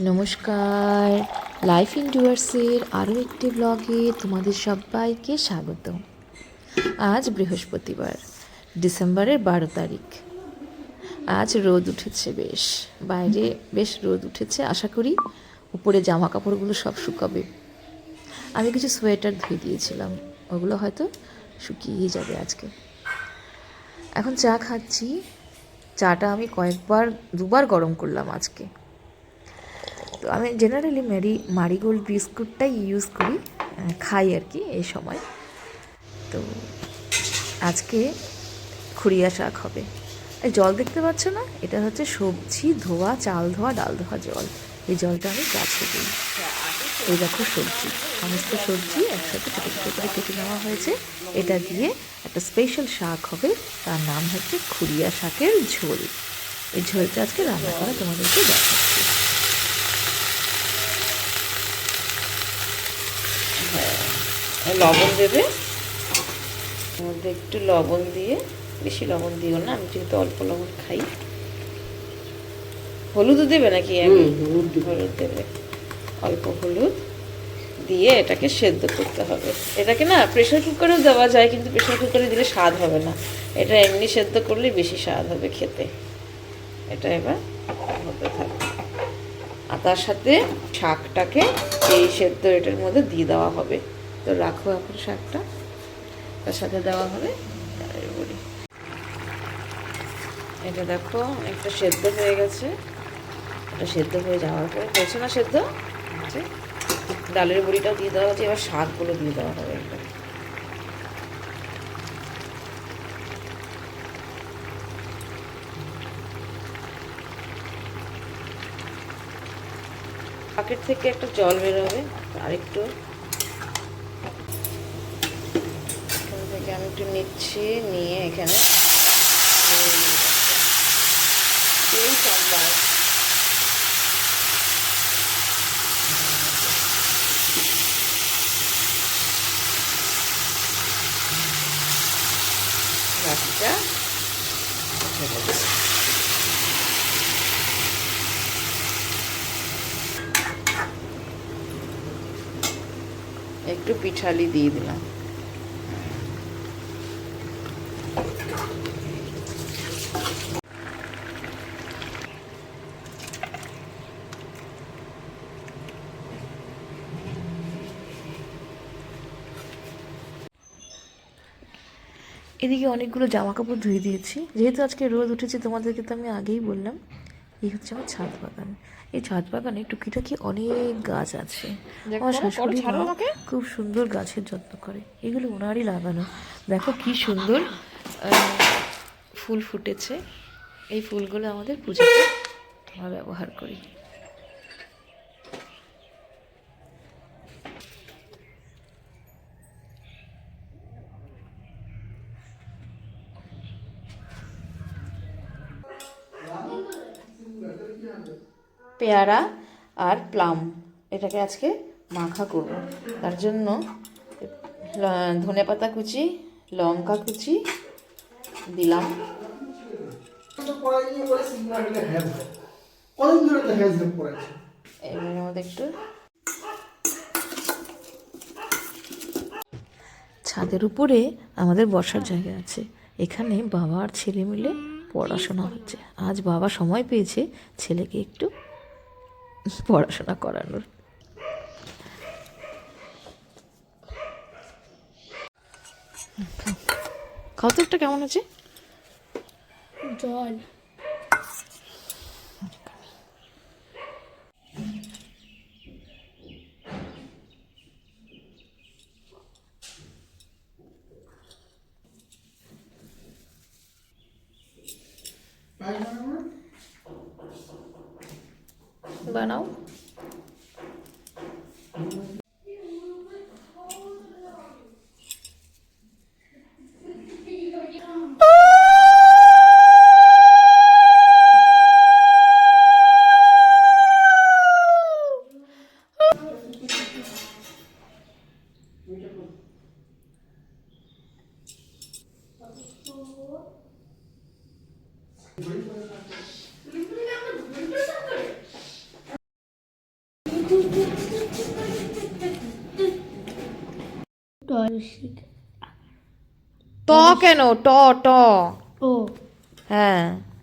নমস্কার। Life in ডুয়ার্সের আরও একটি ব্লগে তোমাদের সবাইকে স্বাগত। আজ বৃহস্পতিবার, ডিসেম্বরের বারো তারিখ। আজ রোদ উঠেছে বেশ। বাইরে বেশ রোদ উঠেছে, আশা করি উপরে জামা কাপড়গুলো সব শুকাবে। আমি কিছু সোয়েটার ধুয়ে দিয়েছিলাম, ওগুলো হয়তো শুকিয়ে যাবে আজকে। এখন চা খাচ্ছি। চাটা আমি কয়েকবার, দুবার গরম করলাম আজকে। তো আমি জেনারেলি ম্যারি মারিগোল্ড বিস্কুটটাই ইউজ করি খাই আর কি এই সময়। তো আজকে খুরিয়া শাক হবে। এই জল দেখতে পাচ্ছ না? এটা হচ্ছে সবজি, ধোয়া, চাল ধোয়া, ডাল ধোয়া জল। এই জলটা আমি গাছে দিই। এই দেখো সবজি। সমস্ত সবজি একসাথে ছোটো ছোটো করে কেটে নেওয়া হয়েছে। এটা দিয়ে একটা স্পেশাল শাক হবে। তার নাম হচ্ছে খুরিয়া শাকের ঝোল। এই ঝোলটা আজকে রান্না করা তোমাদেরকে দেখাচ্ছি। লবণ দেবে। মধ্যে একটু লবণ দিয়ে বেশি লবণ দিও না আমি যেহেতু অল্প লবণ খাই। হলুদও দেবে নাকি হলুদ দেবে। অল্প হলুদ দিয়ে এটাকে সেদ্ধ করতে হবে। এটাকে না প্রেশার কুকারেও দেওয়া যায় কিন্তু প্রেশার কুকারে দিলে স্বাদ হবে না। এটা এমনি সেদ্ধ করলে বেশি স্বাদ হবে খেতে। এটা এবার হতে থাকবে। আর তার সাথে শাকটাকে এই সেদ্ধ এটার মধ্যে দিয়ে দেওয়া হবে। তো রাখো এখন শাকটা। তার সাথে দেওয়া হবে বড়ি। এটা দেখো, একটা সেদ্ধ হয়ে গেছে। এটা সেদ্ধ হয়ে যাওয়ার পরে, হয়েছে না সেদ্ধ। ডালের বড়িটাও দিয়ে দেওয়া হচ্ছে এবার শাকগুলো দিয়ে দেওয়া হবে পাকেট থেকে একটা জল বেরোবে আরেকটু এখান থেকে আমি একটু নিচ্ছি নিয়ে এখানে এই সোমবার একটু পিঠালি দিয়ে দিলাম। এদিকে অনেকগুলো জামা কাপড় ধুয়ে দিয়েছি। যেহেতু আজকে রোদ উঠেছে তোমাদেরকে তো আমি আগেই বললাম এই হচ্ছে আমার ছাদ বাগান। এই ছাদ বাগানে টুকিটাকি অনেক গাছ আছে। আমার শাশুড়ি খুব সুন্দর গাছের যত্ন করে। এগুলো ওনারই লাগানো। দেখো কি সুন্দর ফুল ফুটেছে। এই ফুলগুলো আমাদের পুজোতে আমরা ব্যবহার করি। পেয়ারা আর প্লাম। এটাকে আজকে মাখা করব। তার জন্য ধনে পাতা কুচি, লঙ্কা কুচি দিলাম। এবারের মধ্যে একটু ছাদের উপরে আমাদের বসার জায়গা আছে। এখানে বাবা আর ছেলে মিলে পড়াশোনা হচ্ছে। আজ বাবা সময় পেয়েছে ছেলেকে একটু পড়াশোনা করানোর। খাওয়া তো একটা কেমন আছে? জল। বানাও ট কেন? ট ট। ও। হ্যাঁ।